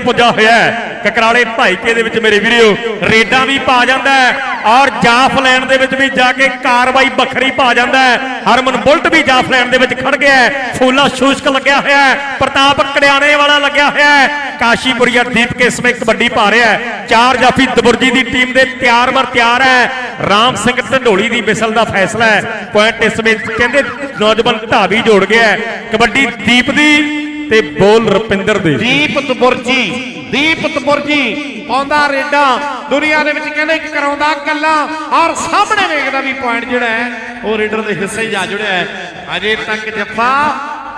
ਪੁੱਜਾ ਹੋਇਆ ਕਕਰਾਲੇ ਭਾਈਕੇ ਦੇ ਵਿੱਚ ਮੇਰੇ ਵੀਡੀਓ ਰੇਡਾਂ ਵੀ ਪਾ ਜਾਂਦਾ ਔਰ ਜਾਫ ਲੈਣ ਦੇ ਵਿੱਚ ਵੀ ਜਾ ਕੇ ਕਾਰਵਾਈ ਵੱਖਰੀ ਪਾ ਜਾਂਦਾ ਹਰਮਨ ਬੁਲਟ ਵੀ ਜਾਫ ਲੈਣ ਦੇ ਵਿੱਚ ਖੜ ਗਿਆ ਫੂਲਾ ਸ਼ੂਸ਼ਕ ਲੱਗਿਆ ਹੋਇਆ ਪ੍ਰਤਾਪ ਕੜਿਆਣੇ ਵਾਲਾ ਲੱਗਿਆ ਹੋਇਆ ਕਾਸ਼ੀਪੁਰੀਆ ਦੀਪ ਕੇ ਸਮੇਂ ਕਬੱਡੀ ਪਾ ਰਿਹਾ ਚਾਰ ਜਾਫੀ ਦਬੁਰਜੀ ਦੀ ਟੀਮ ਦੇ ਤਿਆਰ ਮਰ ਤਿਆਰ ਹੈ। ਰਾਮ ਸਿੰਘ ਢੰਡੋਲੀ ਦੀ ਮਿਸਲ ਦਾ ਫੈਸਲਾ ਹੈ। ਪੁਆਇੰਟ ਇਸ ਵਿੱਚ ਕਹਿੰਦੇ ਨੌਜਵਾਨ ਢਾਬੀ ਜੋੜ ਗਿਆ ਹੈ। ਕਬੱਡੀ ਦੀਪ ਦੀ ਤੇ ਬੋਲ ਰੁਪਿੰਦਰ ਦੇ। ਦੀਪ ਤਬੁਰਜੀ ਦੀਪ ਤਬੁਰਜੀ ਪਾਉਂਦਾ ਰੇਡਾ। ਦੁਨੀਆ ਦੇ ਵਿੱਚ ਕਹਿੰਦੇ ਕਰਾਉਂਦਾ ਗੱਲਾਂ ਔਰ ਸਾਹਮਣੇ ਵੇਖਦਾ ਵੀ ਪੁਆਇੰਟ ਜਿਹੜਾ ਹੈ, ਉਹ ਰੇਡਰ ਦੇ ਹਿੱਸੇ ਜਾ ਜੁੜਿਆ ਹੈ। ਅਜੇ ਤੱਕ ਜੱਫਾ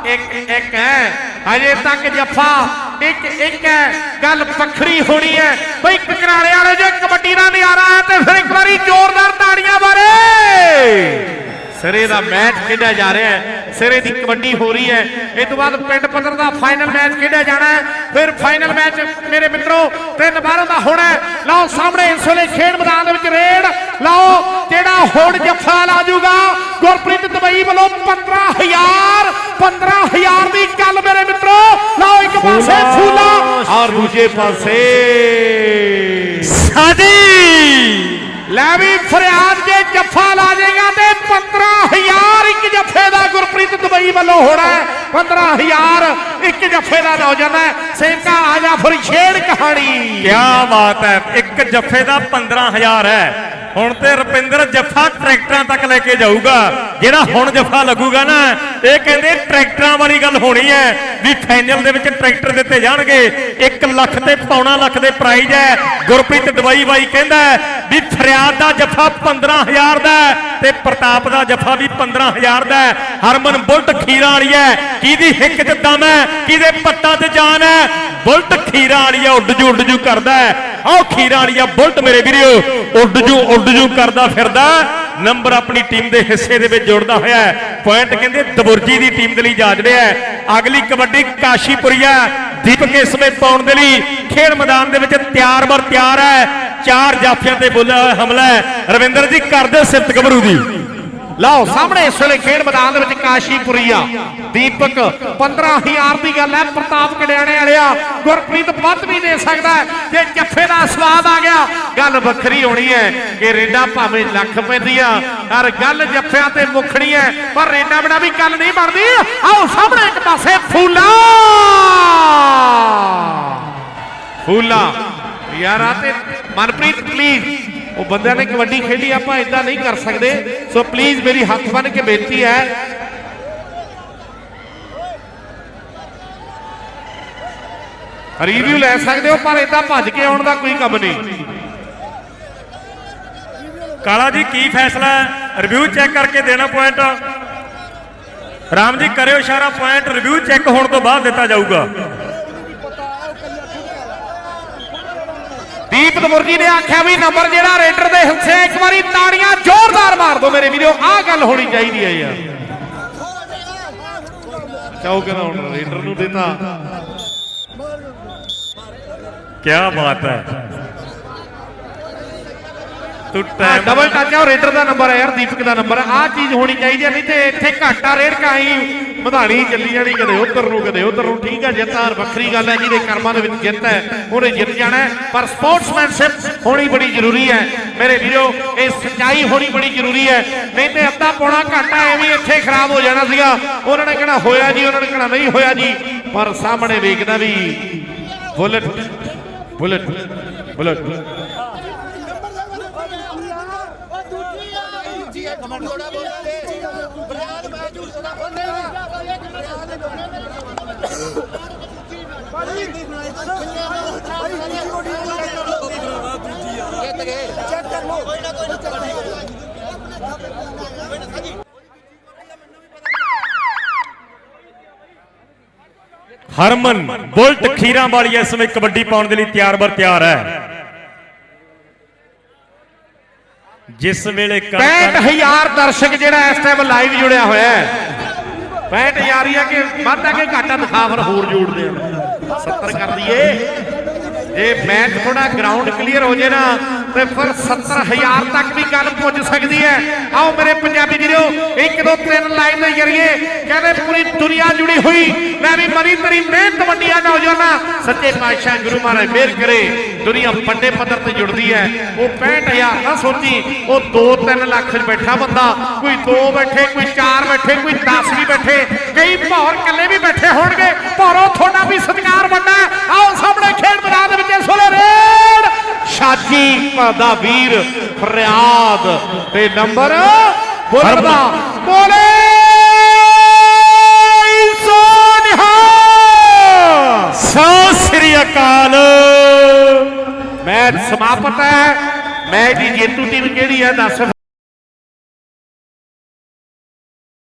ਇੱਕ ਇੱਕ ਹੈ। ਅਜੇ ਤੱਕ ਜੱਫਾ ਇੱਕ ਇੱਕ ਹੈ। ਗੱਲ ਵੱਖਰੀ ਹੋਣੀ ਹੈ। ਬਈ ਕਕਰਾਲੇ ਵਾਲੇ ਜੇ ਕਬੱਡੀ ਦਾ ਨਜ਼ਾਰਾ ਹੈ ਤੇ ਫਿਰ ਇੱਕ ਵਾਰੀ ਜ਼ੋਰਦਾਰ ਤਾੜੀਆਂ ਮਾਰੇ ਸਿਰੇ ਦਾ ਮੈਚ ਖੇਡਿਆ ਜਾ ਰਿਹਾ ਹੈ। ਸਿਰੇ ਦੀ ਕਬੱਡੀ ਹੋ ਰਹੀ ਹੈ। ਇਸ ਤੋਂ ਬਾਅਦ ਪਿੰਡ ਪੱਧਰ ਦਾ ਫਾਈਨਲ ਮੈਚ ਖੇਡਿਆ ਜਾਣਾ ਹੈ। ਫਿਰ ਫਾਈਨਲ ਮੈਚ ਮੇਰੇ ਮਿੱਤਰੋ ਤਿੰਨ ਬਾਰਾਂ ਦਾ ਹੋਣਾ ਹੈ। ਲਓ ਸਾਹਮਣੇ ਇਸ ਵੇਲੇ ਖੇਡ ਮੈਦਾਨ ਦੇ ਵਿੱਚ ਰੇਡ। ਲਓ ਜਿਹੜਾ ਹੁਣ ਜੱਫਾ ਲਾ ਜੂਗਾ ਗੁਰਪ੍ਰੀਤ ਦੁਬਈ ਵੱਲੋਂ 15000 15000 ਦੀ ਗੱਲ ਮੇਰੇ ਮਿੱਤਰੋ। ਲਓ ਇੱਕ ਪਾਸੇ ਫੂਲਾ। ਔਰ ਦੂਜੇ ਪਾਸੇ ਸਾਡੀ ਲੈ ਵੀ ਫਰਿਆਦ ਜੇ ਜੱਫਾ ਲਾ ਜਾਏਗਾ ਤੇ 15000 ਇੱਕ ਜੱਫੇ ਦਾ ਗੁਰਪ੍ਰੀਤ ਦੁਬਈ ਵੱਲੋਂ ਹੋਣਾ ਹੈ। 15000 ਇੱਕ ਜੱਫੇ ਦਾ ਹੋ ਹੈ। ਸੇਵਕਾ ਆ ਜਾ ਫਿਰ ਛੇੜ ਕਹਾਣੀ। ਕੀ ਬਾਤ ਹੈ। ਇੱਕ ਜੱਫੇ ਦਾ 15000 ਹੈ। ਹੁਣ ਤੇ ਰੁਪਿੰਦਰ ਜੱਫਾ ਟਰੈਕਟਰਾਂ ਤੱਕ ਲੈ ਕੇ ਜਾਊਗਾ। ਜਿਹੜਾ ਹੁਣ ਜੱਫਾ ਲੱਗੂਗਾ ਨਾ, ਇਹ ਕਹਿੰਦੇ ਟਰੈਕਟਰਾਂ ਵਾਲੀ ਗੱਲ ਹੋਣੀ ਹੈ ਵੀ ਫਾਈਨਲ ਦੇ ਵਿੱਚ ਟਰੈਕਟਰ ਦਿੱਤੇ ਜਾਣਗੇ। 1 ਲੱਖ ਤੇ ਪੌਣਾ ਲੱਖ ਦੇ ਪ੍ਰਾਈਜ਼ ਹੈ। ਗੁਰਪ੍ਰੀਤ ਦਵਾਈ ਬਾਈ ਕਹਿੰਦਾ ਵੀ ਫਰਿਆਦ ਦਾ ਜੱਫਾ 15000 ਦਾ ਤੇ ਪ੍ਰਤਾਪ ਦਾ ਜੱਫਾ ਵੀ 15000 ਦਾ ਹਰਮਨ ਬੁਲਟ ਖੀਰਾ ਵਾਲੀ ਹੈ। ਕਿਹਦੀ ਹਿੱਕ 'ਚ ਦਮ ਹੈ? ਕਿਹਦੇ ਪੱਟਾਂ ਤੇ ਜਾਨ ਹੈ? ਬੁਲਟ ਖੀਰਾ ਵਾਲੀ ਹੈ, ਉੱਡ ਜੂ ਉੱਡ ਜੂ ਕਰਦਾ ਹੈ। ਆਹ ਖੀਰਾ ਵਾਲੀ ਬੁਲਟ ਮੇਰੇ ਵੀਰੋ ਉੱਡ ਜੂ ਉੱਡ ਜੂ ਕਰਦਾ ਫਿਰਦਾ। ਨੰਬਰ ਆਪਣੀ ਟੀਮ ਦੇ ਹਿੱਸੇ ਦੇ ਵਿੱਚ ਜੋੜਦਾ ਹੋਇਆ ਹੈ। ਪੁਆਇੰਟ ਕਹਿੰਦੇ ਦਬੁਰਜੀ ਦੀ ਟੀਮ ਦੇ ਲਈ ਜਾ ਰਿਹਾ ਅਗਲੀ ਕਬੱਡੀ ਕਾਸ਼ੀਪੁਰੀਆ ਦੀਪਕ ਇਸ ਸਮੇਂ ਪਾਉਣ ਦੇ ਲਈ ਖੇਡ ਮੈਦਾਨ ਦੇ ਵਿੱਚ ਤਿਆਰ ਬਰ ਤਿਆਰ ਹੈ। ਚਾਰ ਜਾਫੀਆਂ ਤੇ ਬੋਲਿਆ ਹੋਇਆ ਹਮਲਾ ਹੈ। ਰਵਿੰਦਰ ਜੀ, ਕਰਦੇ ਸਿਫਤ ਗਬਰੂ ਦੀ। ਲਓ, ਸਾਹਮਣੇ ਇਸ ਵੇਲੇ ਖੇਡ ਮੈਦਾਨ ਦੇ ਵਿੱਚ ਕਾਸ਼ੀਪੁਰੀਆ। ਦੀਪਕ 15000 ਦੀ ਗੱਲ ਹੈ, ਪ੍ਰਤਾਪ ਕੜਿਆਣੇ ਵਾਲਿਆ, ਗੁਰਪ੍ਰੀਤ ਵੱਧ ਵੀ ਦੇ ਸਕਦਾ ਜੇ ਜੱਫੇ ਦਾ ਸਵਾਦ ਆ ਗਿਆ। ਗੱਲ ਵੱਖਰੀ ਹੋਣੀ ਹੈ ਕਿ ਰੇਡਾ ਭਾਵੇਂ ਲੱਖ ਪੈਂਦੀਆਂ, ਪਰ ਗੱਲ ਜੱਫਿਆਂ ਤੇ ਮੁਖਣੀ ਹੈ, ਪਰ ਰੇਡਾ ਬਿਨਾ ਵੀ ਗੱਲ ਨਹੀਂ ਬਣਦੀ। ਆਓ, ਸਾਹਮਣੇ ਇੱਕ ਪਾਸੇ ਫੂਲਾ। ਫੂਲਾ। ਯਾਰਾ ਤੇ ਮਨਪ੍ਰੀਤ ਪਲੀਜ਼ ਉਹ ਬੰਦਿਆਂ ਨੇ ਕਬੱਡੀ ਖੇਡੀ, ਆਪਾਂ ਇਦਾਂ ਨਹੀਂ ਕਰ ਸਕਦੇ। ਸੋ ਪਲੀਜ਼ ਮੇਰੀ ਹੱਥ ਬੰਨ ਕੇ ਬੇਨਤੀ ਹੈ। ਰਿਵਿਊ ਲੈ ਸਕਦੇ ਹੋ, ਪਰ ਇਦਾਂ ਭੱਜ ਕੇ ਆਉਣ ਦਾ ਕੋਈ ਕੰਮ ਨਹੀਂ। ਕਾਲਾ ਜੀ, ਕੀ ਫੈਸਲਾ ਹੈ? ਰਿਵਿਊ ਚੈੱਕ ਕਰਕੇ ਦੇਣਾ ਪੁਆਇੰਟ ਰਾਮ ਜੀ, ਕਰਿਓ ਇਸ਼ਾਰਾ ਪੁਆਇੰਟ ਰਿਵਿਊ ਚੈੱਕ ਹੋਣ ਤੋਂ ਬਾਅਦ ਦਿੱਤਾ ਜਾਊਗਾ। ਦੀਪ ਦਮੁਰਜੀ ਨੇ ਆਖਿਆ ਵੀ ਨੰਬਰ ਜਿਹੜਾ ਰੇਡਰ ਦੇ ਹਿੱਸੇ ਇੱਕ ਵਾਰੀ ਤਾੜੀਆਂ ਜ਼ੋਰਦਾਰ ਮਾਰ ਦਿਓ ਮੇਰੇ ਵੀਰੋ ਆਹ ਗੱਲ ਹੋਣੀ ਚਾਹੀਦੀ ਹੈ ਯਾਰ। ਚਾਹੋ ਕਹਿੰਦਾ ਹੁਣ ਰੇਡਰ ਨੂੰ ਦਿੱਤਾ। ਕੀ ਬਾਤ ਹੈ। ਟਾਈਮ ਡਬਲ ਟੱਚ ਆ ਰੇਡਰ ਦਾ ਨੰਬਰ ਹੈ ਯਾਰ ਦੀਪਕ ਦਾ ਨੰਬਰ ਆਹ ਚੀਜ਼ ਹੋਣੀ ਚਾਹੀਦੀ ਹੈ ਨਹੀਂ ਤੇ ਇੱਥੇ ਘਾਟਾ ਰੇਡ ਕਾਈ ਮਧਾਣੀ ਚੱਲੀ ਜਾਣੀ, ਕਦੇ ਉਧਰ ਨੂੰ, ਕਦੇ ਉਧਰ ਨੂੰ। ਠੀਕ ਹੈ, ਜਿੱਤ ਹਾਰ ਵੱਖਰੀ ਗੱਲ ਹੈ, ਜਿਹਦੇ ਕਰਮਾਂ ਦੇ ਵਿੱਚ ਜਿੱਤ ਹੈ, ਉਹਨੇ ਜਿੱਤ ਜਾਣਾ ਪਰ ਸਪੋਰਟਸਮੈਨਸ਼ਿਪ ਹੋਣੀ ਬੜੀ ਜ਼ਰੂਰੀ ਹੈ। ਮੇਰੇ ਵੀਰੋ, ਇਹ ਸੱਚਾਈ ਹੋਣੀ ਬੜੀ ਜ਼ਰੂਰੀ ਹੈ। ਨਹੀਂ ਤੇ ਅੱਧਾ ਪੌਣਾ ਘਾਟਾ ਐਵੇਂ ਇੱਥੇ ਖਰਾਬ ਹੋ ਜਾਣਾ ਸੀਗਾ। ਉਹਨਾਂ ਨੇ ਕਹਿਣਾ, ਹੋਇਆ ਜੀ। ਉਹਨਾਂ ਨੇ ਕਹਿਣਾ, ਨਹੀਂ ਹੋਇਆ ਜੀ। ਪਰ ਸਾਹਮਣੇ ਵੇਖਦਾ ਵੀ ਬੁਲਟ ਬੁਲਟ ਬੁਲਟ। ਕਮੈਂਟ ਥੋੜਾ ਬੋਲਦੇ ਬਰਾਦ ਮੈਂ ਝੂਠ ਨਾ ਚੈੱਕ ਕਰ ਲੋ ਕੋਈ ਨਾ ਕੋਈ ਹਰਮਨ ਬੁਲਟ ਖੀਰਾਂ ਵਾਲੀ ਇਸ ਸਮੇਂ ਕਬੱਡੀ ਪਾਉਣ ਦੇ ਲਈ ਤਿਆਰ ਬਰ ਤਿਆਰ ਹੈ। ਜਿਸ ਵੇਲੇ ਕਣ- ਕਣ- 65000 ਦਰਸ਼ਕ ਜਿਹੜਾ ਇਸ ਟਾਈਮ ਲਾਈਵ ਜੁੜਿਆ ਹੋਇਆ ਹੈ। 65000 ਹੀ ਆ ਕਿ ਵਾਧਾ ਕਿ ਘਾਟਾ ਦਿਖਾ ਫਿਰ ਹੋਰ ਜੋੜਦੇ ਆ। 70 ਕਰ ਦਈਏ। ਜੇ ਮੈਚ ਥੋੜਾ ਗਰਾਊਂਡ ਕਲੀਅਰ ਹੋ ਜੇ ਨਾ ਤੇ ਫਿਰ 70000 ਤੱਕ ਵੀ ਗੱਲ ਪੁੱਜ ਸਕਦੀ ਹੈ। ਆਓ ਮੇਰੇ ਪੰਜਾਬੀ ਵੀਰੋ 1 2 3 ਲਾਈਨ ਦੇ ਜਰੀਏ ਕਹਿੰਦੇ ਪੂਰੀ ਦੁਨੀਆ ਜੁੜੀ ਹੋਈ, ਮੈਂ ਵੀ ਮਰੀ ਤੇਰੀ ਮਿਹਨਤ ਵੱਡੀਆਂ ਨੌਜਵਾਨਾਂ। ਸੱਚੇ ਪਾਤਸ਼ਾਹ ਗੁਰੂ ਮਹਾਰਾਜ ਮਿਹਰ ਕਰੇ, ਦੁਨੀਆ ਵੱਡੇ ਪੱਧਰ ਤੇ ਜੁੜਦੀ ਹੈ। ਉਹ 65000 ਨਾ ਸੋਚੀ, ਉਹ 2-3 ਲੱਖ 'ਚ ਬੈਠਾ ਬੰਦਾ, ਕੋਈ 2 ਬੈਠੇ, ਕੋਈ 4 ਬੈਠੇ, ਕੋਈ 10 ਵੀ ਬੈਠੇ, ਕਈ ਭੌਰ ਇਕੱਲੇ ਵੀ ਬੈਠੇ ਹੋਣਗੇ, ਭੌਰੋ ਤੁਹਾਡਾ ਵੀ ਸਤਿਕਾਰ ਵੱਡਾ ਹੈ। ਆਓ ਸਾਹਮਣੇ ਖੇਡ ਮੈਦਾਨ ਦੇ ਵਿੱਚ ਇਸ ਵੇਲੇ ਸ਼ਾਜੀ ਦਾ ਵੀਰ ਫਰਿਆਦ ਤੇ ਨੰਬਰ ਬੋਲਣ ਬੋਲੇ। ਸੋਨਿਹਾ ਸਤਿ ਸ੍ਰੀ ਅਕਾਲ। ਮੈਚ ਸਮਾਪਤ ਹੈ। ਮੈਚ ਦੀ ਜੇਤੂ ਟੀਮ ਕਿਹੜੀ ਹੈ? ਦੱਸ।